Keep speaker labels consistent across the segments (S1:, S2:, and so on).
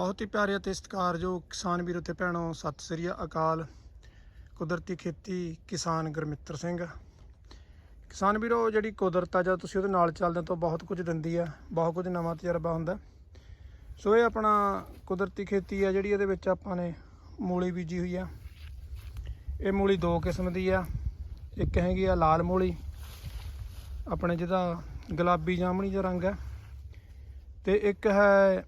S1: ਬਹੁਤ ਹੀ ਪਿਆਰੇ ਅਤੇ ਸਤਿਕਾਰਯੋਗ ਕਿਸਾਨ ਵੀਰੋ ਤੇ ਭੈਣੋ, ਸਤਿ ਸ੍ਰੀ ਅਕਾਲ। ਕੁਦਰਤੀ ਖੇਤੀ, ਕਿਸਾਨ ਗੁਰਮਿੱਤਰ ਸਿੰਘ। ਕਿਸਾਨ ਵੀਰੋ, ਜਿਹੜੀ ਕੁਦਰਤ ਆ ਜਦ ਤੁਸੀਂ ਉਹਦੇ ਨਾਲ ਚੱਲਦੇ ਹੋ ਤਾਂ ਬਹੁਤ ਕੁਝ ਦਿੰਦੀ ਆ, ਬਹੁਤ ਕੁਝ ਨਵਾਂ ਤਜਰਬਾ ਹੁੰਦਾ। ਸੋ ਇਹ ਆਪਣਾ ਕੁਦਰਤੀ ਖੇਤੀ ਆ, ਜਿਹੜੀ ਇਹਦੇ ਵਿੱਚ ਆਪਾਂ ਨੇ ਮੂਲੀ ਬੀਜੀ ਹੋਈ ਆ। ਇਹ ਮੂਲੀ ਦੋ ਕਿਸਮ ਦੀ ਆ। ਇੱਕ ਹੈਗੀ ਆ ਲਾਲ ਮੂਲੀ, ਆਪਣੇ ਜਿਹਦਾ ਗੁਲਾਬੀ ਜਾਮਣੀ ਜਿਹਾ ਰੰਗ ਹੈ ਤੇ ਇੱਕ ਹੈ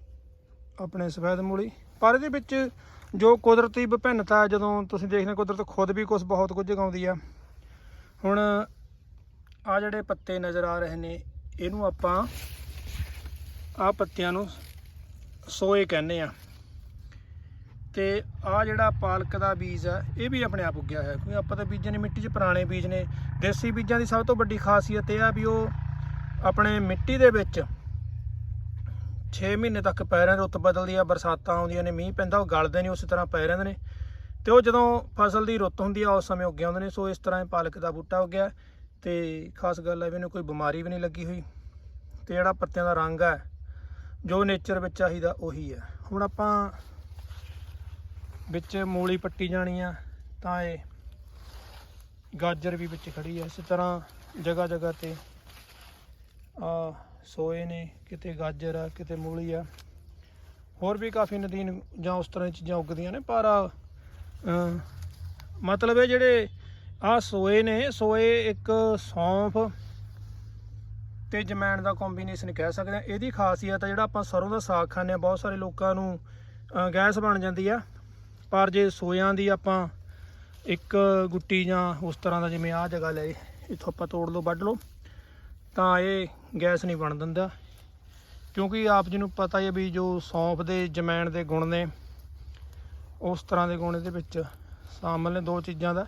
S1: ਆਪਣੇ ਸਫੈਦ ਮੂਲੀ। ਪਰ ਇਹਦੇ ਵਿੱਚ ਜੋ ਕੁਦਰਤੀ ਵਿਭਿੰਨਤਾ ਜਦੋਂ ਤੁਸੀਂ ਦੇਖਦੇ ਹੋ ਕੁਦਰਤ ਖੁਦ ਵੀ ਕੁਝ ਬਹੁਤ ਕੁਝ ਗਾਉਂਦੀ ਆ। ਹੁਣ ਆ ਜਿਹੜੇ ਪੱਤੇ ਨਜ਼ਰ ਆ ਰਹੇ ਨੇ, ਇਹਨੂੰ ਆਪਾਂ ਆ ਪੱਤਿਆਂ ਨੂੰ ਸੋਏ ਕਹਿੰਦੇ ਆ। ਤੇ ਆ ਜਿਹੜਾ ਪਾਲਕ ਦਾ ਬੀਜ ਆ, ਇਹ ਵੀ ਆਪਣੇ ਆਪ ਉੱਗਿਆ ਹੋਇਆ। ਕਿਉਂਕਿ ਆਪਾਂ ਤਾਂ ਬੀਜਾਂ ਨੇ ਮਿੱਟੀ 'ਚ ਪੁਰਾਣੇ ਬੀਜ ਨੇ। ਦੇਸੀ ਬੀਜਾਂ ਦੀ ਸਭ ਤੋਂ ਵੱਡੀ ਖਾਸੀਅਤ ਇਹ ਆ ਵੀ ਉਹ ਆਪਣੇ ਮਿੱਟੀ ਦੇ ਵਿੱਚ 6 ਮਹੀਨੇ ਤੱਕ ਪੈ ਰਹਿੰਦੇ, ਰੁੱਤ ਬਦਲਦੀ ਆ, ਬਰਸਾਤਾਂ ਆਉਂਦੀਆਂ ਨੇ, ਮੀਂਹ ਪੈਂਦਾ, ਉਹ ਗਲਦੇ ਨਹੀਂ ਉਸੇ ਤਰ੍ਹਾਂ ਪੈ ਰਹਿੰਦੇ ਨੇ। ਤੇ ਉਹ ਜਦੋਂ ਫਸਲ ਦੀ ਰੁੱਤ ਹੁੰਦੀ ਆ, ਉਸ ਸਮੇਂ ਉੱਗੇ ਆਉਂਦੇ ਨੇ, ਸੋ ਇਸ ਤਰ੍ਹਾਂ ਇਹ ਪਾਲਕ ਦਾ ਬੂਟਾ ਉੱਗਿਆ ਤੇ ਖਾਸ ਗੱਲ ਹੈ ਵੀ ਇਹਨੂੰ ਕੋਈ ਬਿਮਾਰੀ ਵੀ ਨਹੀਂ ਲੱਗੀ ਹੋਈ। ਤੇ ਜਿਹੜਾ ਪੱਤਿਆਂ ਦਾ ਰੰਗ ਹੈ ਜੋ ਨੇਚਰ ਵਿੱਚ ਚਾਹੀਦਾ, ਉਹੀ ਹੈ ਹੁਣ ਆਪਾਂ ਵਿੱਚ ਮੂਲੀ ਪੱਟੀ ਜਾਣੀ ਆ, ਤਾਂ ਇਹ ਗਾਜਰ ਵੀ ਵਿੱਚ ਖੜੀ ਹੈ ਇਸੇ ਤਰ੍ਹਾਂ ਜਗ੍ਹਾ ਜਗ੍ਹਾ ਤੇ, ਆ ਸੋਏ ਨੇ, ਕਿਤੇ ਗਾਜਰ ਆ, ਕਿਤੇ ਮੂਲੀ ਆ। ਹੋਰ ਵੀ ਕਾਫੀ ਨਦੀਨ ਜਾਂ ਉਸ ਤਰ੍ਹਾਂ ਦੀਆਂ ਚੀਜ਼ਾਂ ਉੱਗਦੀਆਂ ਨੇ, ਪਰ ਮਤਲਬ ਇਹ ਜਿਹੜੇ ਆ ਸੋਏ ਨੇ, ਸੋਏ ਇੱਕ ਸੌਂਫ ਤੇ ਜਮੈਣ ਦਾ ਕੰਬੀਨੇਸ਼ਨ ਕਹਿ ਸਕਦੇ ਆ। ਇਹਦੀ ਖਾਸੀਅਤ ਆ ਜਿਹੜਾ ਆਪਾਂ ਸਰੋਂ ਦਾ ਸਾਗ ਖਾਂਦੇ ਆ, ਬਹੁਤ ਸਾਰੇ ਲੋਕਾਂ ਨੂੰ ਗੈਸ ਬਣ ਜਾਂਦੀ ਆ। ਪਰ ਜੇ ਸੋਇਆਂ ਦੀ ਆਪਾਂ ਇੱਕ ਗੁੱਟੀ ਜਾਂ ਉਸ ਤਰ੍ਹਾਂ ਦਾ ਜਿਵੇਂ ਆਹ ਜਗ੍ਹਾ ਲੈ, ਇੱਥੋਂ ਆਪਾਂ ਤੋੜ ਲਓ, ਵੱਢ ਲਓ। ਤਾਂ ਇਹ ਗੈਸ ਨਹੀਂ ਬਣ ਦਿੰਦਾ। ਕਿਉਂਕਿ ਆਪ ਜੀ ਨੂੰ ਪਤਾ ਹੀ ਹੈ ਵੀ ਜੋ ਸੌਂਫ ਦੇ, ਜਮੈਣ ਦੇ ਗੁਣ ਨੇ, ਉਸ ਤਰ੍ਹਾਂ ਦੇ ਗੁਣ ਇਹਦੇ ਵਿੱਚ ਸ਼ਾਮਲ ਨੇ ਦੋ ਚੀਜ਼ਾਂ ਦਾ।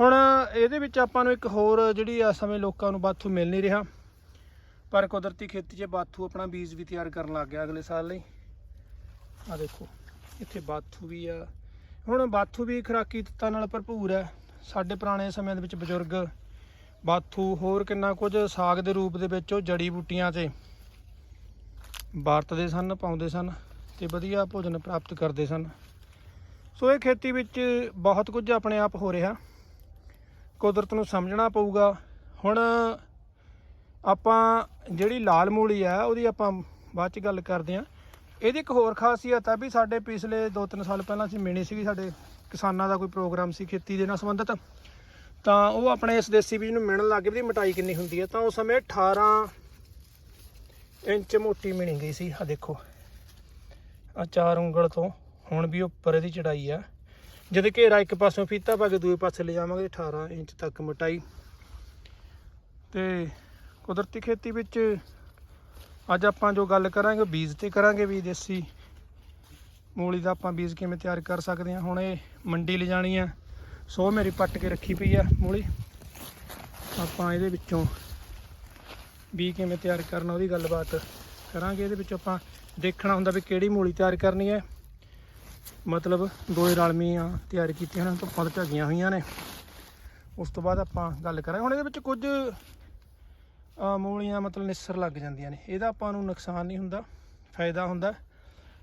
S1: ਹੁਣ ਇਹਦੇ ਵਿੱਚ ਆਪਾਂ ਨੂੰ ਇੱਕ ਹੋਰ ਜਿਹੜੀ ਆ ਸਮੇਂ ਲੋਕਾਂ ਨੂੰ ਬਾਥੂ ਮਿਲ ਨਹੀਂ ਰਿਹਾ। ਪਰ ਕੁਦਰਤੀ ਖੇਤੀ 'ਚ ਬਾਥੂ ਆਪਣਾ ਬੀਜ ਵੀ ਤਿਆਰ ਕਰਨ ਲੱਗ ਗਿਆ ਅਗਲੇ ਸਾਲ ਲਈ। ਆ ਦੇਖੋ, ਇੱਥੇ ਬਾਥੂ ਵੀ ਆ। ਹੁਣ ਬਾਥੂ ਵੀ ਖੁਰਾਕੀ ਤੱਤਾਂ ਨਾਲ ਭਰਪੂਰ ਹੈ। ਸਾਡੇ ਪੁਰਾਣੇ ਸਮਿਆਂ ਦੇ ਵਿੱਚ ਬਜ਼ੁਰਗ ਬਾਥੂ, ਹੋਰ ਕਿੰਨਾ ਕੁਝ? ਸਾਗ ਦੇ ਰੂਪ ਦੇ ਵਿੱਚ ਉਹ ਜੜੀ ਬੂਟੀਆਂ ਤੇ ਵਰਤਦੇ ਸਨ, ਪਾਉਂਦੇ ਸਨ ਤੇ ਵਧੀਆ ਭੋਜਨ ਪ੍ਰਾਪਤ ਕਰਦੇ ਸਨ। ਸੋ ਇਹ ਖੇਤੀ ਵਿੱਚ ਬਹੁਤ ਕੁਝ ਆਪਣੇ ਆਪ ਹੋ ਰਿਹਾ। ਕੁਦਰਤ ਨੂੰ ਸਮਝਣਾ ਪਊਗਾ। ਹੁਣ ਆਪਾਂ ਜਿਹੜੀ ਲਾਲ ਮੂਲੀ ਆ, ਉਹਦੀ ਆਪਾਂ ਬਾਅਦ ਚ ਗੱਲ ਕਰਦੇ ਆ ਇਹਦੀ ਇੱਕ ਹੋਰ ਖਾਸੀਅਤ ਆ ਵੀ ਸਾਡੇ ਪਿਛਲੇ 2-3 ਸਾਲ ਪਹਿਲਾਂ ਅਸੀਂ ਮਿਣੀ ਸੀਗੀ, ਸਾਡੇ ਕਿਸਾਨਾਂ ਦਾ ਕੋਈ ਪ੍ਰੋਗਰਾਮ ਸੀ ਖੇਤੀ ਦੇ ਨਾਲ ਸੰਬੰਧਿਤ। ਤਾਂ ਉਹ ਆਪਣੇ ਇਸ ਦੇਸੀ ਬੀਜ ਨੂੰ ਮਿਣਨ ਲੱਗ ਗਏ ਵੀ ਇਹਦੀ ਮਟਾਈ ਕਿੰਨੀ ਹੁੰਦੀ ਹੈ, ਤਾਂ ਉਸ ਸਮੇਂ 18 ਇੰਚ ਮੋਟੀ ਮਿਣੀ ਗਈ ਸੀ। ਆ ਦੇਖੋ ਆ ਚਾਰ ਉਂਗਲ ਤੋਂ ਹੁਣ ਵੀ ਉੱਪਰ ਇਹਦੀ ਚੜਾਈ ਆ। ਜਦ ਘੇਰਾ ਇੱਕ ਪਾਸੋਂ ਫੀਤਾ ਪਾ ਕੇ ਦੂਏ ਪਾਸੇ ਲੈ ਜਾਵਾਂਗੇ 18 ਇੰਚ ਤੱਕ ਮੋਟਾਈ। ਤੇ ਕੁਦਰਤੀ ਖੇਤੀ ਵਿੱਚ ਅੱਜ ਆਪਾਂ ਜੋ ਗੱਲ ਕਰਾਂਗੇ ਬੀਜ ਤੇ ਕਰਾਂਗੇ ਵੀ ਦੇਸੀ ਮੂਲੀ ਦਾ ਆਪਾਂ ਬੀਜ ਕਿਵੇਂ ਤਿਆਰ ਕਰ ਸਕਦੇ ਹਾਂ। ਹੁਣ ਇਹ ਮੰਡੀ ਲਿਜਾਣੀ ਆ। ਸੋ ਮੇਰੀ ਪੱਟ ਕੇ ਰੱਖੀ ਪਈ ਆ ਮੂਲੀ। ਆਪਾਂ ਇਹਦੇ ਵਿੱਚੋਂ ਵੀ ਕਿਵੇਂ ਤਿਆਰ ਕਰਨਾ, ਉਹਦੀ ਗੱਲਬਾਤ ਕਰਾਂਗੇ। ਇਹਦੇ ਵਿੱਚ ਆਪਾਂ ਦੇਖਣਾ ਹੁੰਦਾ ਵੀ ਕਿਹੜੀ ਮੂਲੀ ਤਿਆਰ ਕਰਨੀ ਹੈ। ਮਤਲਬ ਦੋਏ ਰਲਮੀਆਂ ਤਿਆਰ ਕੀਤੀਆਂ ਹਨ ਧੁੱਪਾਂ ਤੇ ਢੱਗੀਆਂ ਹੋਈਆਂ ਨੇ। ਉਸ ਤੋਂ ਬਾਅਦ ਆਪਾਂ ਗੱਲ ਕਰਾਂਗੇ। ਹੁਣ ਇਹਦੇ ਵਿੱਚ ਕੁਝ ਮੂਲੀਆਂ ਮਤਲਬ ਨਿਸਰ ਲੱਗ ਜਾਂਦੀਆਂ ਨੇ। ਇਹਦਾ ਆਪਾਂ ਨੂੰ ਨੁਕਸਾਨ ਨਹੀਂ ਹੁੰਦਾ, ਫਾਇਦਾ ਹੁੰਦਾ।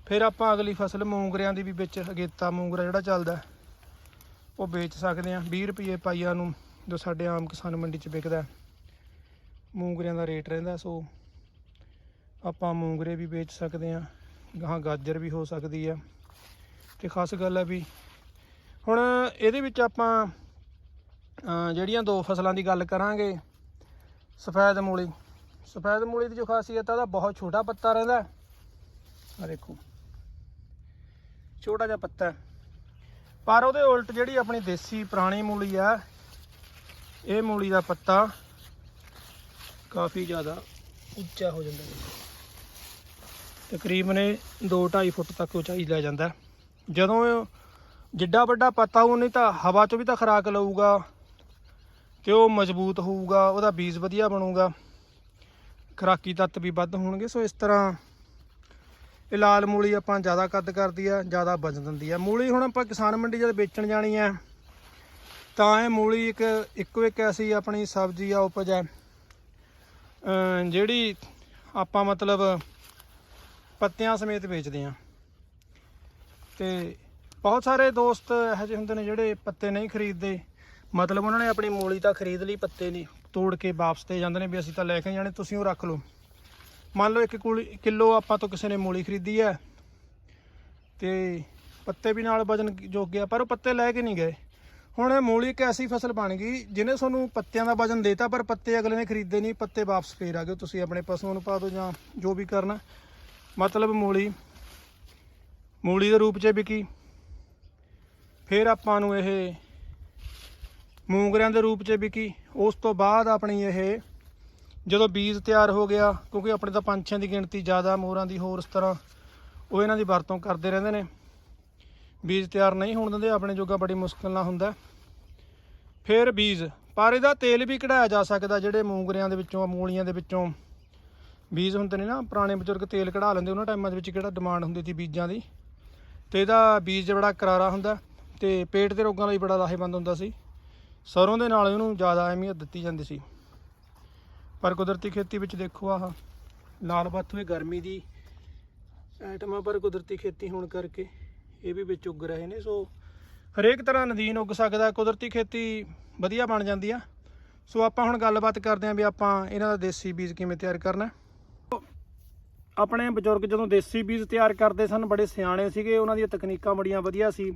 S1: ਫਿਰ ਆਪਾਂ ਅਗਲੀ ਫਸਲ ਮੂੰਗਰਿਆਂ ਦੀ ਵੀ ਵਿੱਚ ਅਗੇਤਾ ਮੂੰਗਰਾ ਜਿਹੜਾ ਚੱਲਦਾ। ਉਹ ਵੇਚ ਸਕਦੇ ਆ 20 ਰੁਪਏ ਪਾਈਆ ਨੂੰ ਜੋ ਸਾਡੇ ਆਮ ਕਿਸਾਨ ਮੰਡੀ 'ਚ ਵਿਕਦਾ ਮੂੰਗਰਿਆਂ ਦਾ ਰੇਟ ਰਹਿੰਦਾ, ਸੋ ਆਪਾਂ ਮੂੰਗਰੇ ਵੀ ਵੇਚ ਸਕਦੇ ਆ ਗਾਂ ਗਾਜਰ ਵੀ ਹੋ ਸਕਦੀ ਆ ਤੇ ਖਾਸ ਗੱਲ ਹੈ ਵੀ ਹੁਣ ਇਹਦੇ ਵਿੱਚ ਆਪਾਂ ਜਿਹੜੀਆਂ ਦੋ ਫਸਲਾਂ ਦੀ ਗੱਲ ਕਰਾਂਗੇ, ਸਫੈਦ ਮੂਲੀ। ਸਫੈਦ ਮੂਲੀ ਦੀ ਜੋ ਖਾਸੀਅਤ ਆ, ਉਹਦਾ ਬਹੁਤ ਛੋਟਾ ਪੱਤਾ ਰਹਿੰਦਾ ਆ ਦੇਖੋ। ਛੋਟਾ ਜਿਹਾ ਪੱਤਾ ਪਰ ਉਹਦੇ ਉਲਟ ਜਿਹੜੀ ਆਪਣੀ ਦੇਸੀ ਪੁਰਾਣੀ ਮੂਲੀ ਆ, ਇਹ ਮੂਲੀ ਦਾ ਪੱਤਾ ਕਾਫੀ ਜ਼ਿਆਦਾ ਉੱਚਾ ਹੋ ਜਾਂਦਾ ਹੈ। ਤਕਰੀਬਨ 2.5 ਫੁੱਟ ਤੱਕ ਉਚਾਈ ਲੈ ਜਾਂਦਾ ਜਦੋਂ ਇਹ ਜਿੱਡਾ ਵੱਡਾ ਪੱਤਾ ਉਹ ਨਹੀਂ ਤਾਂ ਹਵਾ ਚੋਂ ਵੀ ਤਾਂ ਖੁਰਾਕ ਲਊਗਾ ਤੇ ਉਹ ਮਜ਼ਬੂਤ ਹੋਊਗਾ, ਉਹਦਾ ਬੀਜ ਵਧੀਆ ਬਣੂਗਾ। ਖੁਰਾਕੀ ਤੱਤ ਵੀ ਵੱਧ ਹੋਣਗੇ, ਸੋ ਇਸ ਤਰ੍ਹਾਂ ਇਹ ਲਾਲ ਮੂਲੀ ਆਪਾਂ ਜ਼ਿਆਦਾ ਕੱਦ ਕਰਦੀ ਆ, ਜ਼ਿਆਦਾ ਵਜਨ ਦਿੰਦੀ ਆ। ਮੂਲੀ ਹੁਣ ਆਪਾਂ ਕਿਸਾਨ ਮੰਡੀ ਜਦ ਵੇਚਣ ਜਾਣੀ ਆ, ਤਾਂ ਇਹ ਮੂਲੀ ਇੱਕ, ਇੱਕੋ ਇੱਕ ਐਸੀ ਆਪਣੀ ਸਬਜ਼ੀ ਆ, ਉਪਜ ਹੈ। ਜਿਹੜੀ ਆਪਾਂ ਮਤਲਬ ਪੱਤਿਆਂ ਸਮੇਤ ਵੇਚਦੇ ਆ। ਤੇ ਬਹੁਤ ਸਾਰੇ ਦੋਸਤ ਇਹੋ ਜਿਹੇ ਹੁੰਦੇ ਨੇ ਜਿਹੜੇ ਪੱਤੇ ਨਹੀਂ ਖਰੀਦਦੇ। ਮਤਲਬ ਉਹਨਾਂ ਨੇ ਆਪਣੀ ਮੂਲੀ ਤਾਂ ਖਰੀਦ ਲਈ, ਪੱਤੇ ਨਹੀਂ ਤੋੜ ਕੇ ਵਾਪਸ ਤੇ ਜਾਂਦੇ ਨੇ ਵੀ ਅਸੀਂ ਤਾਂ ਲੈ ਕੇ ਜਾਣੇ, ਤੁਸੀਂ ਉਹ ਰੱਖ ਲਓ। ਮੰਨ ਲਓ ਇੱਕ ਕੁਲੀ- ਕਿਲੋ ਆਪਾਂ ਤੋਂ ਕਿਸੇ ਨੇ ਮੂਲੀ ਖਰੀਦੀ ਹੈ ਤੇ ਪੱਤੇ ਵੀ ਨਾਲ ਵਜਨ ਜੋਗ ਗਿਆ ਪਰ ਉਹ ਪੱਤੇ ਲੈ ਕੇ ਨਹੀਂ ਗਏ। ਹੁਣ ਇਹ ਮੂਲੀ ਇੱਕ ਐਸੀ ਫਸਲ ਬਣ ਗਈ ਜਿਹਨੇ ਤੁਹਾਨੂੰ ਪੱਤਿਆਂ ਦਾ ਵਜਨ ਦੇਤਾ, ਪਰ ਪੱਤੇ ਅਗਲੇ ਨੇ ਖਰੀਦੇ ਨਹੀਂ, ਪੱਤੇ ਵਾਪਸ ਫੇਰ ਆ ਗਏ। ਤੁਸੀਂ ਆਪਣੇ ਪਸ਼ੂਆਂ ਨੂੰ ਪਾ ਦਿਓ ਜਾਂ ਜੋ ਵੀ ਕਰਨਾ। ਮਤਲਬ ਮੂਲੀ ਮੂਲੀ ਦੇ ਰੂਪ 'ਚ ਵਿਕੀ। ਫਿਰ ਆਪਾਂ ਨੂੰ ਇਹ ਮੂੰਗਰਿਆਂ ਦੇ ਰੂਪ 'ਚ ਵਿਕੀ। ਉਸ ਤੋਂ ਬਾਅਦ ਆਪਣੀ ਇਹ ਜਦੋਂ ਬੀਜ ਤਿਆਰ ਹੋ ਗਿਆ, ਕਿਉਂਕਿ ਆਪਣੇ ਤਾਂ ਪੰਛੀਆਂ ਦੀ ਗਿਣਤੀ ਜ਼ਿਆਦਾ, ਮੋਰਾਂ ਦੀ ਹੋਰ ਇਸ ਤਰ੍ਹਾਂ, ਉਹ ਇਹਨਾਂ ਦੀ ਵਰਤੋਂ ਕਰਦੇ ਰਹਿੰਦੇ ਨੇ। ਬੀਜ ਤਿਆਰ ਨਹੀਂ ਹੋਣ ਦਿੰਦੇ, ਆਪਣੇ ਜੋਗਾ ਬੜੀ ਮੁਸ਼ਕਲ ਨਾਲ ਹੁੰਦਾ ਫਿਰ ਬੀਜ, ਪਰ ਇਹਦਾ ਤੇਲ ਵੀ ਕਢਾਇਆ ਜਾ ਸਕਦਾ, ਜਿਹੜੇ ਮੂੰਗਰਿਆਂ ਦੇ ਵਿੱਚੋਂ, ਮੂਲੀਆਂ ਦੇ ਵਿੱਚੋਂ। ਬੀਜ ਹੁੰਦੇ ਨੇ ਨਾ, ਪੁਰਾਣੇ ਬਜ਼ੁਰਗ ਤੇਲ ਕਢਾ ਲੈਂਦੇ, ਉਹਨਾਂ ਟਾਈਮਾਂ ਦੇ ਵਿੱਚ ਕਿਹੜਾ ਡਿਮਾਂਡ ਹੁੰਦੀ ਸੀ ਬੀਜਾਂ ਦੀ। ਤੇ ਇਹਦਾ ਬੀਜ ਬੜਾ ਕਰਾਰਾ ਹੁੰਦਾ, ਤੇ ਪੇਟ ਦੇ ਰੋਗਾਂ ਲਈ ਬੜਾ ਲਾਹੇਵੰਦ ਹੁੰਦਾ ਸੀ। ਸਰੋਂ ਦੇ ਨਾਲ ਇਹਨੂੰ ਜ਼ਿਆਦਾ ਅਹਿਮੀਅਤ ਦਿੱਤੀ ਜਾਂਦੀ ਸੀ। ਪਰ ਕੁਦਰਤੀ ਖੇਤੀ ਵਿੱਚ ਦੇਖੋ ਆਹ, ਲਾਲ ਬਾਥੂ ਇਹ ਗਰਮੀ ਦੀ ਆਈਟਮਾਂ ਪਰ ਕੁਦਰਤੀ ਖੇਤੀ ਹੋਣ ਕਰਕੇ ਇਹ ਵੀ ਵਿੱਚ ਉੱਗ ਰਹੇ ਨੇ, ਸੋ ਹਰੇਕ ਤਰ੍ਹਾਂ ਨਦੀਨ ਉੱਗ ਸਕਦਾ, ਕੁਦਰਤੀ ਖੇਤੀ ਵਧੀਆ ਬਣ ਜਾਂਦੀ ਆ। ਸੋ ਆਪਾਂ ਹੁਣ ਗੱਲਬਾਤ ਕਰਦੇ ਆਂ ਵੀ ਆਪਾਂ ਇਹਨਾਂ ਦਾ ਦੇਸੀ ਬੀਜ ਕਿਵੇਂ ਤਿਆਰ ਕਰਨਾ। ਆਪਣੇ ਬਜ਼ੁਰਗ ਜਦੋਂ ਦੇਸੀ ਬੀਜ ਤਿਆਰ ਕਰਦੇ ਸਨ, ਬੜੇ ਸਿਆਣੇ ਸੀਗੇ, ਉਹਨਾਂ ਦੀਆਂ ਤਕਨੀਕਾਂ ਬੜੀਆਂ ਵਧੀਆ ਸੀ।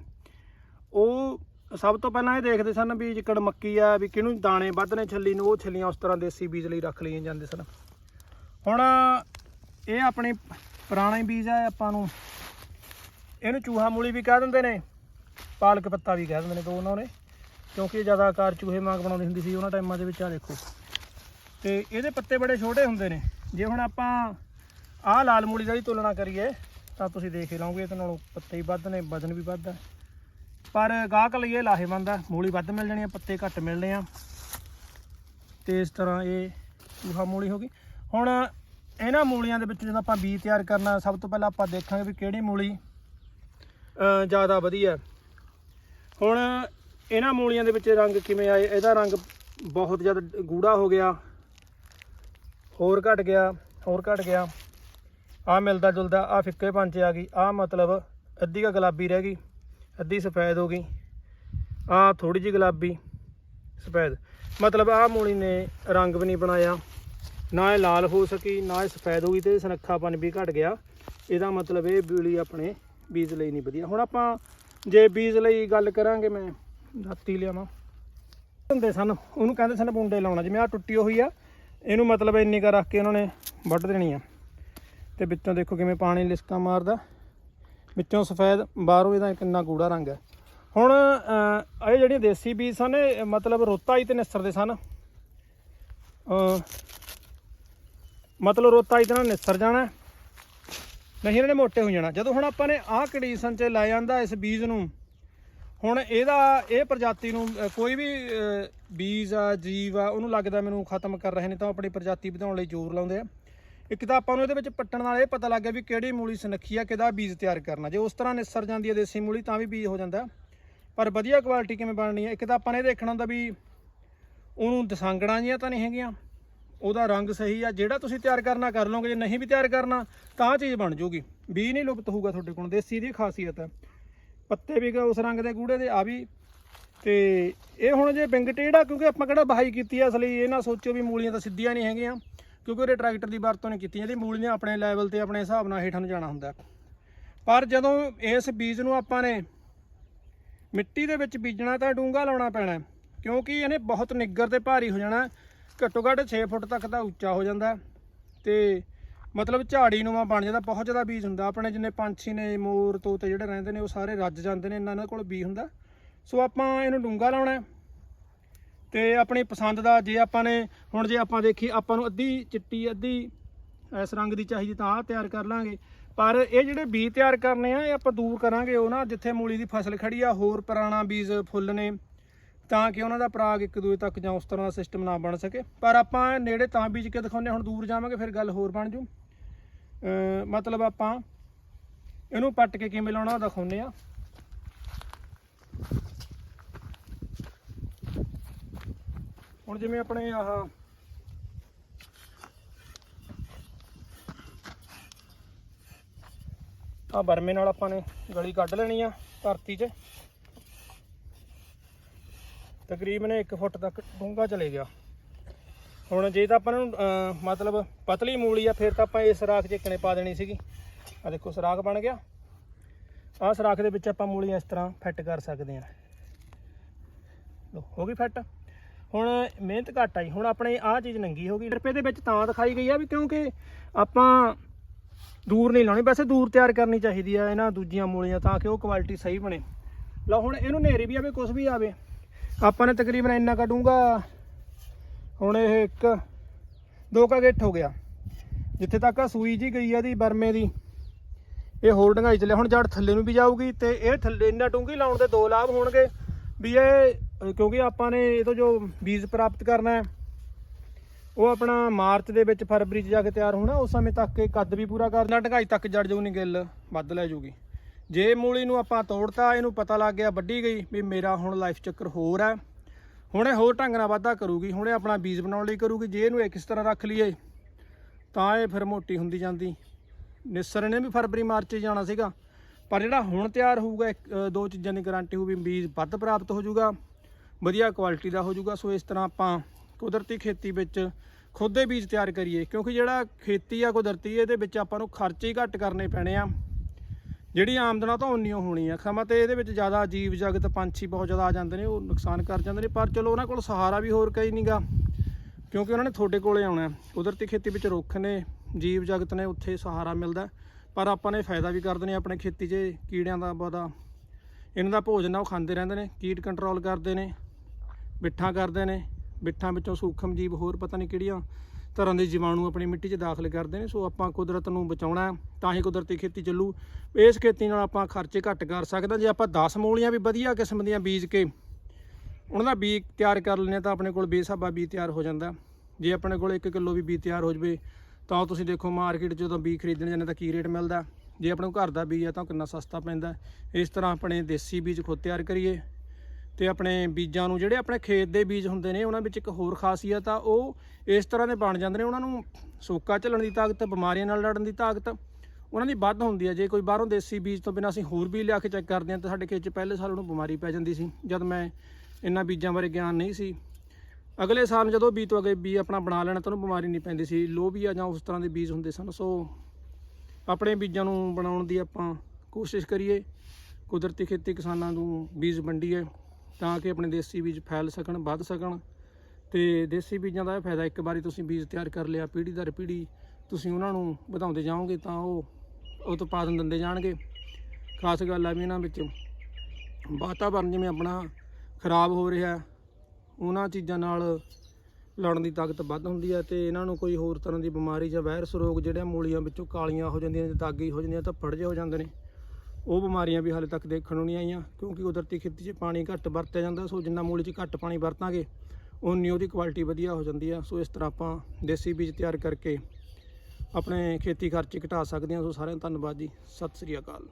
S1: ਉਹ ਸਭ ਤੋਂ ਪਹਿਲਾਂ ਇਹ ਦੇਖਦੇ ਸਨ ਵੀ ਜਿਕੜ ਮੱਕੀ ਆ, ਵੀ ਕਿਹਨੂੰ ਦਾਣੇ ਵੱਧ ਨੇ ਛੱਲੀ ਨੂੰ, ਉਹ ਛੱਲੀਆਂ ਉਸ ਤਰ੍ਹਾਂ ਦੇਸੀ ਬੀਜ ਲਈ ਰੱਖ ਲਈਆਂ ਜਾਂਦੇ ਸਨ। ਹੁਣ ਇਹ ਆਪਣੇ ਪੁਰਾਣੇ ਬੀਜ ਆ ਆਪਾਂ ਨੂੰ ਇਹਨੂੰ ਚੂਹਾ ਮੂਲੀ ਵੀ ਕਹਿ ਦਿੰਦੇ ਨੇ, ਪਾਲਕ ਪੱਤਾ ਵੀ ਕਹਿ ਦਿੰਦੇ ਨੇ ਦੋਨੋਂ ਨੇ। ਕਿਉਂਕਿ ਜ਼ਿਆਦਾ ਆਕਾਰ ਚੂਹੇ ਵਾਂਗ ਬਣਾਉਂਦੀ ਹੁੰਦੀ ਸੀ ਉਹਨਾਂ ਟਾਈਮਾਂ ਦੇ ਵਿੱਚ ਆ ਦੇਖੋ। ਤੇ ਇਹਦੇ ਪੱਤੇ ਬੜੇ ਛੋਟੇ ਹੁੰਦੇ ਨੇ। ਜੇ ਹੁਣ ਆਪਾਂ ਆਹ ਲਾਲ ਮੂਲੀ ਦਾ ਹੀ ਤੁਲਨਾ ਕਰੀਏ, ਤਾਂ ਤੁਸੀਂ ਦੇਖ ਹੀ ਲਓਗੇ, ਇਹਦੇ ਨਾਲੋਂ ਪੱਤੇ ਹੀ ਵੱਧ ਨੇ, ਵਜਨ ਵੀ ਵੱਧ ਹੈ ਪਰ ਗਾਹਕ ਲਈ ਇਹ ਲਾਹੇਵੰਦ ਆ, ਮੂਲੀ ਵੱਧ ਮਿਲ ਜਾਣੀ ਆ, ਪੱਤੇ ਘੱਟ ਮਿਲਣੇ ਆ। ਤੇ ਇਸ ਤਰ੍ਹਾਂ ਇਹ ਚੂਹਾ ਮੂਲੀ ਹੋ ਗਈ। ਹੁਣ ਇਹਨਾਂ ਮੂਲੀਆਂ ਦੇ ਵਿੱਚ ਜਦੋਂ ਆਪਾਂ ਬੀਜ ਤਿਆਰ ਕਰਨਾ, ਸਭ ਤੋਂ ਪਹਿਲਾਂ ਆਪਾਂ ਦੇਖਾਂਗੇ ਵੀ ਕਿਹੜੀ ਮੂਲੀ ਜ਼ਿਆਦਾ ਵਧੀਆ। ਹੁਣ ਇਹਨਾਂ ਮੂਲੀਆਂ ਦੇ ਵਿੱਚ ਰੰਗ ਕਿਵੇਂ ਆਏ? ਇਹਦਾ ਰੰਗ ਬਹੁਤ ਜ਼ਿਆਦਾ ਗੂੜਾ ਹੋ ਗਿਆ। ਹੋਰ ਘਟ ਗਿਆ, ਹੋਰ ਘਟ ਗਿਆ। ਆ ਮਿਲਦਾ ਜੁਲਦਾ ਆ ਫਿੱਕੇ ਪੰਚ ਆ ਗਈ। ਆ ਮਤਲਬ ਅੱਧੀ ਕਾ ਗੁਲਾਬੀ ਰਹਿ ਗਈ। ਅੱਧੀ ਸਫੈਦ ਹੋ ਗਈ। ਆ ਥੋੜੀ ਜਿਹੀ ਗੁਲਾਬੀ ਸਫੈਦ। ਮਤਲਬ ਆ ਮੂਲੀ ਨੇ ਰੰਗ ਵੀ ਨਹੀਂ ਬਣਾਇਆ। ਨਾ ਇਹ ਲਾਲ ਹੋ ਸਕੀ, ਨਾ ਇਹ ਸਫੈਦ ਹੋ ਗਈ ਤੇ ਸਨੱਖਾਪਨ ਵੀ ਘਟ ਗਿਆ। ਇਹਦਾ ਮਤਲਬ ਇਹ ਬੀਲੀ ਆਪਣੇ ਬੀਜ ਲਈ ਨਹੀਂ ਵਧੀਆ। ਹੁਣ ਆਪਾਂ ਜੇ ਬੀਜ ਲਈ ਗੱਲ ਕਰਾਂਗੇ, ਮੈਂ ਦਾਤੀ ਲਿਆਵਾਂ। ਹੁੰਦੇ ਸਨ, ਉਹਨੂੰ ਕਹਿੰਦੇ ਸਨ ਬੁੰਡੇ ਲਾਉਣਾ। ਜਿਵੇਂ ਆ ਟੁੱਟੀ ਹੋਈ ਆ, ਇਹਨੂੰ ਮਤਲਬ ਇੰਨੀ ਕੁ ਰੱਖ ਕੇ ਉਹਨਾਂ ਨੇ ਵੱਢ ਦੇਣੀ ਆ। ਤੇ ਵਿੱਚੋਂ ਦੇਖੋ ਕਿਵੇਂ ਪਾਣੀ ਲਿਸਕਾ ਮਾਰਦਾ। ਵਿੱਚੋਂ ਸਫੈਦ, ਬਾਹਰੋਂ ਇਹਦਾ ਕਿੰਨਾ ਗੂੜਾ ਰੰਗ ਹੈ। ਹੁਣ ਇਹ ਜਿਹੜੀਆਂ ਦੇਸੀ ਬੀਜ ਸਨ, ਇਹ ਮਤਲਬ ਰੋਤਾਈ ਹੀ ਤੇ ਨਿਸਰਦੇ ਸਨ। ਮਤਲਬ ਰੋਤਾਈ ਹੀ ਤੇ ਨਾਲ ਨਿਸਰ ਜਾਣਾ। ਨਹੀਂ, ਇਹਨਾਂ ਨੇ ਮੋਟੇ ਹੋ ਜਾਣਾ। ਜਦੋਂ ਹੁਣ ਆਪਾਂ ਨੇ ਆਹ ਕੰਡੀਸ਼ਨ 'ਚ ਲੈ ਜਾਂਦਾ ਇਸ ਬੀਜ ਨੂੰ, ਹੁਣ ਇਹਦਾ, ਇਹ ਪ੍ਰਜਾਤੀ ਨੂੰ ਕੋਈ ਵੀ ਬੀਜ ਆ, ਜੀਵ ਆ, ਉਹਨੂੰ ਲੱਗਦਾ ਮੈਨੂੰ ਖਤਮ ਕਰ ਰਹੇ ਨੇ, ਤਾਂ ਉਹ ਆਪਣੀ ਪ੍ਰਜਾਤੀ ਵਧਾਉਣ ਲਈ ਜ਼ੋਰ ਲਾਉਂਦੇ ਆ। ਇੱਕ ਤਾਂ ਆਪਾਂ ਨੂੰ ਇਹਦੇ ਵਿੱਚ ਪੱਟਣ ਨਾਲ ਇਹ ਪਤਾ ਲੱਗ ਗਿਆ ਵੀ ਕਿਹੜੀ ਮੂਲੀ ਸੁਨੱਖੀ ਆ, ਕਿਹਦਾ ਬੀਜ ਤਿਆਰ ਕਰਨਾ। ਜੇ ਉਸ ਤਰ੍ਹਾਂ ਨਿਸਰ ਜਾਂਦੀ ਹੈ ਦੇਸੀ ਮੂਲੀ, ਤਾਂ ਵੀ ਬੀਜ ਹੋ ਜਾਂਦਾ। ਪਰ ਵਧੀਆ ਕੁਆਲਿਟੀ ਕਿਵੇਂ ਬਣਨੀ ਹੈ? ਇੱਕ ਤਾਂ ਆਪਾਂ ਨੇ ਇਹ ਦੇਖਣਾ ਹੁੰਦਾ ਵੀ ਉਹਨੂੰ ਦਸਾਂਗੜਾਂ ਜੀਆਂ ਤਾਂ ਨਹੀਂ ਹੈਗੀਆਂ। ਉਹਦਾ ਰੰਗ ਸਹੀ ਆ। ਜਿਹੜਾ ਤੁਸੀਂ ਤਿਆਰ ਕਰਨਾ ਕਰ ਲਓਗੇ, ਜੇ ਨਹੀਂ ਵੀ ਤਿਆਰ ਕਰਨਾ, ਤਾਂ ਚੀਜ਼ ਬਣ ਜੂਗੀ। ਬੀਜ ਨਹੀਂ ਲੁਪਤ ਹੋਊਗਾ ਤੁਹਾਡੇ ਕੋਲ। ਦੇਸੀ ਦੀ ਖਾਸੀਅਤ ਹੈ ਪੱਤੇ ਵੀ ਉਸ ਰੰਗ ਦੇ ਗੂੜੇ ਦੇ, ਆ ਵੀ। ਤੇ ਇਹ ਹੁਣ ਜੇ ਬਿੰਗ ਟੇੜਾ ਕਿਉਂਕਿ ਆਪਾਂ ਕਿਹੜਾ ਬਹਾਈ ਕੀਤੀ ਆ ਲਈ ਇਹ ਨਾ ਸੋਚੋ ਵੀ ਮੂਲੀਆਂ ਤਾਂ ਸਿੱਧੀਆਂ ਨਹੀਂ ਹੈਗੀਆਂ। ਕਿਉਂਕਿ ਉਹਦੇ ਟਰੈਕਟਰ ਦੀ ਵਰਤੋਂ ਨਹੀਂ ਕੀਤੀ ਜਾਂਦੀ, ਮੂਲੀਆਂ ਆਪਣੇ ਲੈਵਲ ਤੇ ਆਪਣੇ ਹਿਸਾਬ ਨਾਲ ਹੇਠਾਂ ਨੂੰ ਜਾਣਾ ਹੁੰਦਾ। ਪਰ ਜਦੋਂ ਇਸ ਬੀਜ ਨੂੰ ਆਪਾਂ ਨੇ ਮਿੱਟੀ ਦੇ ਵਿੱਚ ਬੀਜਣਾ ਤਾਂ ਡੂੰਘਾ ਲਾਉਣਾ ਪੈਣਾ ਕਿਉਂਕਿ ਇਹਨੇ ਬਹੁਤ ਨਿੱਗਰ ਤੇ ਭਾਰੀ ਹੋ ਜਾਣਾ, ਘੱਟੋ ਘੱਟ 6 ਫੁੱਟ ਤੱਕ ਦਾ ਉੱਚਾ ਹੋ ਜਾਂਦਾ। ਹੈ ਤੇ ਮਤਲਬ ਝਾੜੀ ਨੂੰ ਬਣ ਜਾਂਦਾ, ਬਹੁਤ ਜ਼ਿਆਦਾ ਬੀਜ ਹੁੰਦਾ। ਆਪਣੇ ਜਿੰਨੇ ਪੰਛੀ ਨੇ, ਮੋਰ, ਤੋਤੇ ਜਿਹੜੇ ਰਹਿੰਦੇ ਨੇ, ਉਹ ਸਾਰੇ ਰੱਜ ਜਾਂਦੇ ਨੇ, ਇਹਨਾਂ ਇਹਨਾਂ ਕੋਲ ਬੀ ਹੁੰਦਾ। ਸੋ ਆਪਾਂ ਇਹਨੂੰ ਡੂੰਘਾ ਲਾਉਣਾ ਤੇ ਆਪਣੀ ਪਸੰਦ ਦਾ ਜੇ ਆਪਾਂ ਨੇ, ਹੁਣ ਜੇ ਆਪਾਂ ਦੇਖੀ ਆਪਾਂ ਨੂੰ ਅੱਧੀ ਚਿੱਟੀ, ਅੱਧੀ, ਇਸ ਰੰਗ ਦੀ ਚਾਹੀਦੀ ਤਾਂ ਆਹ ਤਿਆਰ ਕਰ ਲਾਂਗੇ। ਪਰ ਇਹ ਜਿਹੜੇ ਬੀਜ ਤਿਆਰ ਕਰਨੇ ਆ, ਇਹ ਆਪਾਂ ਦੂਰ ਕਰਾਂਗੇ ਉਹ ਨਾ, ਜਿੱਥੇ ਮੂਲੀ ਦੀ ਫਸਲ ਖੜੀ ਆ, ਹੋਰ ਪੁਰਾਣਾ ਬੀਜ ਫੁੱਲ ਨੇ, ਤਾਂ ਕਿ ਉਹਨਾਂ ਦਾ ਪਰਾਗ ਇੱਕ ਦੂਜੇ ਤੱਕ ਜਾਂ ਉਸ ਤਰ੍ਹਾਂ ਦਾ ਸਿਸਟਮ ਨਾ ਬਣ ਸਕੇ। ਪਰ ਆਪਾਂ ਨੇੜੇ ਤਾਂ ਬੀਜ ਕੇ ਦਿਖਾਉਂਦੇ ਹੁਣ ਦੂਰ ਜਾਵਾਂਗੇ, ਫਿਰ ਗੱਲ ਹੋਰ ਬਣ ਜੂ। ਮਤਲਬ ਆਪਾਂ ਇਹਨੂੰ ਪੱਟ ਕੇ ਕਿਵੇਂ ਲਾਉਣਾ ਦਿਖਾਉਂਦੇ ਆ। ਹੁਣ ਜਿਵੇਂ ਆਪਣੇ ਆਹ ਆ ਬਰਮੇ ਨਾਲ ਆਪਾਂ ਨੇ ਗਲੀ ਕੱਢ ਲੈਣੀ ਆ ਧਰਤੀ 'ਚ। ਤਕਰੀਬਨ 1 ਫੁੱਟ ਤੱਕ ਡੂੰਘਾ ਚਲੇ ਗਿਆ। ਹੁਣ ਜੇ ਤਾਂ ਆਪਾਂ ਨੂੰ ਮਤਲਬ ਪਤਲੀ ਮੂਲੀ ਆ ਫਿਰ ਤਾਂ ਆਪਾਂ ਇਸ ਸਰਾਖ 'ਚ ਇੱਕਨੇ ਪਾ ਦੇਣੀ ਸੀਗੀ। ਆ ਦੇਖੋ ਸਰਾਖ ਬਣ ਗਿਆ। ਆਹ ਸਰਾਖ ਦੇ ਵਿੱਚ ਆਪਾਂ ਮੂਲੀ ਇਸ ਤਰ੍ਹਾਂ ਫਿੱਟ ਕਰ ਸਕਦੇ ਆ। ਲਓ, ਹੋ ਗਈ ਫਿੱਟ? ਹੁਣ ਮਿਹਨਤ ਘੱਟ ਆਈ, ਹੁਣ ਆਪਣੇ ਆਹ ਚੀਜ਼ ਨੰਗੀ ਹੋ ਗਈ। ਰੁਪਏ ਦੇ ਵਿੱਚ ਤਾਂ ਦਿਖਾਈ ਗਈ ਆ ਵੀ ਕਿਉਂਕਿ ਆਪਾਂ ਦੂਰ ਨਹੀਂ ਲਾਉਣੀ, ਵੈਸੇ ਦੂਰ ਤਿਆਰ ਕਰਨੀ ਚਾਹੀਦੀ ਆ ਇਹਨਾਂ ਦੂਜੀਆਂ ਮੂਲੀਆਂ ਤਾਂ ਕਿ ਉਹ ਕੁਆਲਿਟੀ ਸਹੀ ਬਣੇ। ਲਓ ਹੁਣ ਇਹਨੂੰ ਨੇਰੀ ਵੀ ਆਵੇ ਕੁਝ ਵੀ ਆਵੇ। ਆਪਾਂ ਨੇ ਤਕਰੀਬਨ ਇੰਨਾ ਕੱਢੂਗਾ, ਹੁਣ ਇਹ ਇੱਕ, ਦੋ ਕਾ ਗਿੱਠ ਹੋ ਗਿਆ। ਜਿੱਥੇ ਤੱਕ ਆ ਸੂਈ ਜੀ ਗਈ ਆ ਦੀ ਬਰਮੇ ਦੀ। ਇਹ ਹੋਰ ਡੰਗਾਈ ਚੱਲਿਆ ਹੁਣ ਜੜ ਥੱਲੇ ਨੂੰ ਵੀ ਜਾਊਗੀ ਤੇ ਇਹ ਥੱਲੇ ਇੰਨਾ ਡੂੰਗੀ ਲਾਉਣ ਦੇ ਦੋ ਲਾਭ ਹੋਣਗੇ ਵੀ ਇਹ ਕਿਉਂਕਿ ਆਪਾਂ ਨੇ ਇਹ ਤੋਂ ਜੋ ਬੀਜ ਪ੍ਰਾਪਤ ਕਰਨਾ ਹੈ ਉਹ ਆਪਣਾ ਮਾਰਚ ਦੇ ਵਿੱਚ ਫਰਵਰੀ 'ਚ ਜਾ ਕੇ ਤਿਆਰ ਹੋਣਾ ਉਸ ਸਮੇਂ ਤੱਕ ਇਹ ਕੱਦ ਵੀ ਪੂਰਾ ਕਰਨਾ ਢੰਗਾਈ ਤੱਕ ਜੜ ਜਾਊ ਗਿੱਲ ਵੱਧ ਲੈ ਜਾਊਗੀ। ਜੇ ਮੂਲੀ ਨੂੰ ਆਪਾਂ ਤੋੜਤਾ ਇਹਨੂੰ ਪਤਾ ਲੱਗ ਗਿਆ ਵੱਢੀ ਗਈ ਵੀ ਮੇਰਾ ਹੁਣ ਲਾਈਫ ਚੱਕਰ ਹੋਰ ਹੈ। ਹੁਣੇ ਹੋਰ ਢੰਗ ਨਾਲ ਵਾਧਾ ਕਰੂਗੀ ਹੁਣੇ ਆਪਣਾ ਬੀਜ ਬਣਾਉਣ ਲਈ ਕਰੂਗੀ ਜੇ ਇਹਨੂੰ ਇੱਕ ਇਸ ਤਰ੍ਹਾਂ ਰੱਖ ਲਈਏ ਤਾਂ ਇਹ ਫਿਰ ਮੋਟੀ ਹੁੰਦੀ ਜਾਂਦੀ। ਨਿਸਰ ਨੇ ਵੀ ਫਰਵਰੀ ਮਾਰਚ 'ਚ ਜਾਣਾ ਸੀਗਾ ਪਰ ਜਿਹੜਾ ਹੁਣ ਤਿਆਰ ਹੋਊਗਾ ਇੱਕ, ਦੋ ਚੀਜ਼ਾਂ ਦੀ ਗਾਰੰਟੀ ਹੋਊ ਵੀ ਬੀਜ ਵੱਧ ਪ੍ਰਾਪਤ ਹੋ ਜਾਊਗਾ। ਵਧੀਆ ਕੁਆਲਿਟੀ ਦਾ ਹੋ ਜਾਊਗਾ ਸੋ ਇਸ ਤਰ੍ਹਾਂ ਆਪਾਂ ਕੁਦਰਤੀ ਖੇਤੀ ਵਿੱਚ ਖੁਦ ਦੇ ਬੀਜ ਤਿਆਰ ਕਰੀਏ, ਕਿਉਂਕਿ ਜਿਹੜਾ ਖੇਤੀ ਆ ਕੁਦਰਤੀ, ਇਹਦੇ ਵਿੱਚ ਆਪਾਂ ਨੂੰ ਖਰਚੇ ਹੀ ਘੱਟ ਕਰਨੇ ਪੈਣੇ ਆ। ਜਿਹੜੀ ਆਮਦਨ ਆ ਤਾਂ ਉਨੀ ਓ ਹੋਣੀ ਆ ਖਮਾ ਤੇ ਇਹਦੇ ਵਿੱਚ ਜ਼ਿਆਦਾ ਜੀਵ ਜਗਤ ਪੰਛੀ ਬਹੁਤ ਜ਼ਿਆਦਾ ਆ ਜਾਂਦੇ ਨੇ, ਉਹ ਨੁਕਸਾਨ ਕਰ ਜਾਂਦੇ ਨੇ, ਪਰ ਚਲੋ ਉਹਨਾਂ ਕੋਲ ਸਹਾਰਾ ਵੀ ਹੋਰ ਕਈ ਨਹੀਂਗਾ ਕਿਉਂਕਿ ਉਹਨਾਂ ਨੇ ਤੁਹਾਡੇ ਕੋਲੇ ਆਉਣਾ ਕੁਦਰਤੀ ਖੇਤੀ ਵਿੱਚ ਰੁੱਖ ਨੇ, ਜੀਵ ਜਗਤ ਨੇ, ਉੱਥੇ ਸਹਾਰਾ ਮਿਲਦਾ ਪਰ ਆਪਾਂ ਨੇ ਫਾਇਦਾ ਵੀ ਕਰਦੇ ਨੇ ਆਪਣੇ ਖੇਤੀ 'ਚ ਕੀੜਿਆਂ ਦਾ ਬਹੁਤਾ ਇਹਨਾਂ ਦਾ ਭੋਜਨ ਆ, ਉਹ ਖਾਂਦੇ ਰਹਿੰਦੇ ਨੇ, ਕੀਟ ਕੰਟਰੋਲ ਕਰਦੇ ਨੇ ਬਿੱਠਾਂ ਕਰਦੇ ਨੇ ਬਿੱਠਾਂ ਵਿੱਚੋਂ ਸੂਖਮ ਜੀਵ ਹੋਰ ਪਤਾ ਨਹੀਂ ਕਿਹੜੀਆਂ ਤਰ੍ਹਾਂ ਦੇ ਜੀਵਾਣੂ ਆਪਣੀ ਮਿੱਟੀ 'ਚ ਦਾਖਲ ਕਰਦੇ ਨੇ, ਸੋ ਆਪਾਂ ਕੁਦਰਤ ਨੂੰ ਬਚਾਉਣਾ ਤਾਂ ਹੀ ਕੁਦਰਤੀ ਖੇਤੀ ਚੱਲੂ। ਇਸ ਖੇਤੀ ਨਾਲ ਆਪਾਂ ਖਰਚੇ ਘੱਟ ਕਰ ਸਕਦੇ ਹਾਂ। ਜੇ ਆਪਾਂ 10 ਮੂਲੀਆਂ ਵੀ ਵਧੀਆ ਕਿਸਮ ਦੀਆਂ ਬੀਜ ਕੇ ਉਹਨਾਂ ਦਾ ਬੀਜ ਤਿਆਰ ਕਰ ਲੈਂਦੇ ਹਾਂ, ਤਾਂ ਆਪਣੇ ਕੋਲ ਬੇਸਾਬਾ ਬੀਜ ਤਿਆਰ ਹੋ ਜਾਂਦਾ। ਜੇ ਆਪਣੇ ਕੋਲ 1 ਕਿਲੋ ਵੀ ਬੀਜ ਤਿਆਰ ਹੋ ਜਵੇ, ਤਾਂ ਤੁਸੀਂ ਦੇਖੋ ਮਾਰਕੀਟ 'ਚ ਜਦੋਂ ਬੀਜ ਖਰੀਦਣ ਜਾਂਦੇ ਤਾਂ ਕੀ ਰੇਟ ਮਿਲਦਾ। ਜੇ ਆਪਣੇ ਘਰ ਦਾ ਬੀਜ ਆ ਤਾਂ ਕਿੰਨਾ ਸਸਤਾ ਪੈਂਦਾ। ਇਸ ਤਰ੍ਹਾਂ ਆਪਣੇ ਦੇਸੀ ਬੀਜ ਖੁਦ ਤਿਆਰ ਕਰੀਏ। ਤੇ ਆਪਣੇ ਬੀਜਾਂ ਨੂੰ, ਜਿਹੜੇ ਆਪਣੇ ਖੇਤ ਦੇ ਬੀਜ ਹੁੰਦੇ ਨੇ, ਉਹਨਾਂ ਵਿੱਚ ਇੱਕ ਹੋਰ ਖਾਸੀਅਤ ਆ, ਉਹ ਇਸ ਤਰ੍ਹਾਂ ਦੇ ਬਣ ਜਾਂਦੇ ਨੇ, ਉਹਨਾਂ ਨੂੰ ਸੋਕਾ ਝੱਲਣ ਦੀ ਤਾਕਤ, ਬਿਮਾਰੀਆਂ ਨਾਲ ਲੜਨ ਦੀ ਤਾਕਤ, ਉਹਨਾਂ ਦੀ ਵੱਧ ਹੁੰਦੀ ਹੈ ਜੇ ਕੋਈ ਬਾਹਰੋਂ ਦੇਸੀ ਬੀਜ ਤੋਂ ਬਿਨਾਂ ਅਸੀਂ ਹੋਰ ਵੀ ਲਿਆ ਕੇ ਚੈੱਕ ਕਰਦੇ ਹਾਂ, ਤਾਂ ਸਾਡੇ ਖੇਤ 'ਚ ਪਹਿਲੇ ਸਾਲ ਉਹਨੂੰ ਬਿਮਾਰੀ ਪੈ ਜਾਂਦੀ ਸੀ, ਜਦ ਮੈਂ ਇਹਨਾਂ ਬੀਜਾਂ ਬਾਰੇ ਗਿਆਨ ਨਹੀਂ ਸੀ। ਅਗਲੇ ਸਾਲ ਜਦੋਂ ਬੀਜ ਤੋਂ ਅਗੇ ਬੀਜ ਆਪਣਾ ਬਣਾ ਲੈਣਾ, ਤਾਂ ਉਹਨੂੰ ਬਿਮਾਰੀ ਨਹੀਂ ਪੈਂਦੀ ਸੀ। ਲੋਬੀਆ ਜਾਂ ਉਸ ਤਰ੍ਹਾਂ ਦੇ ਬੀਜ ਹੁੰਦੇ ਸਨ। ਸੋ ਆਪਣੇ ਬੀਜਾਂ ਨੂੰ ਬਣਾਉਣ ਦੀ ਆਪਾਂ ਕੋਸ਼ਿਸ਼ ਕਰੀਏ। ਕੁਦਰਤੀ ਖੇਤੀ ਕਿਸਾਨਾਂ ਨੂੰ ਬੀਜ ਵੰਡੀਏ। ਤਾਂ ਕਿ ਆਪਣੇ ਦੇਸੀ ਬੀਜ ਫੈਲ ਸਕਣ, ਵੱਧ ਸਕਣ। ਤੇ ਦੇਸੀ ਬੀਜਾਂ ਦਾ ਇਹ ਫਾਇਦਾ, ਇੱਕ ਵਾਰੀ ਤੁਸੀਂ ਬੀਜ ਤਿਆਰ ਕਰ ਲਿਆ, ਪੀੜ੍ਹੀ ਦਰ ਪੀੜ੍ਹੀ, ਤੁਸੀਂ ਉਹਨਾਂ ਨੂੰ ਵਧਾਉਂਦੇ ਜਾਓਗੇ ਤਾਂ ਉਹ ਉਤਪਾਦਨ ਦਿੰਦੇ ਜਾਣਗੇ। ਖਾਸ ਗੱਲ ਆ ਵੀ ਇਹਨਾਂ ਵਿੱਚ ਵਾਤਾਵਰਨ ਜਿਵੇਂ ਆਪਣਾ ਖਰਾਬ ਹੋ ਰਿਹਾ, ਉਹਨਾਂ ਚੀਜ਼ਾਂ ਨਾਲ ਲੜਨ ਦੀ ਤਾਕਤ ਵੱਧ ਹੁੰਦੀ ਹੈ ਤੇ ਇਹਨਾਂ ਨੂੰ ਕੋਈ ਹੋਰ ਤਰ੍ਹਾਂ ਦੀ ਬਿਮਾਰੀ ਜਾਂ ਵਾਇਰਸ ਰੋਗ ਜਿਹੜੇ ਮੂਲੀਆਂ ਵਿੱਚੋਂ ਕਾਲੀਆਂ ਹੋ ਜਾਂਦੀਆਂ ਜਾਂ ਦਾਗੀ ਹੋ ਜਾਂਦੀਆਂ ਤਾਂ ਫੜ ਜੇ ਹੋ ਜਾਂਦੇ ਨੇ। ਉਹ ਬਿਮਾਰੀਆਂ ਵੀ ਹਾਲੇ ਤੱਕ ਦੇਖਣ ਨੂੰ ਨਹੀਂ ਆਈਆਂ, ਕਿਉਂਕਿ ਕੁਦਰਤੀ ਖੇਤੀ 'ਚ ਪਾਣੀ ਘੱਟ ਵਰਤਿਆ ਜਾਂਦਾ, ਸੋ ਜਿੰਨਾ ਮੂਲੀ 'ਚ ਘੱਟ ਪਾਣੀ ਵਰਤਾਂਗੇ ਉਨੀ ਉਹਦੀ ਕੁਆਲਿਟੀ ਵਧੀਆ ਹੋ ਜਾਂਦੀ ਆ। ਸੋ ਇਸ ਤਰ੍ਹਾਂ ਆਪਾਂ ਦੇਸੀ ਬੀਜ ਤਿਆਰ ਕਰਕੇ ਆਪਣੇ ਖੇਤੀ ਖਰਚੇ ਘਟਾ ਸਕਦੇ ਹਾਂ। ਸੋ ਸਾਰਿਆਂ ਦਾ ਧੰਨਵਾਦ ਜੀ। ਸਤਿ ਸ੍ਰੀ ਅਕਾਲ।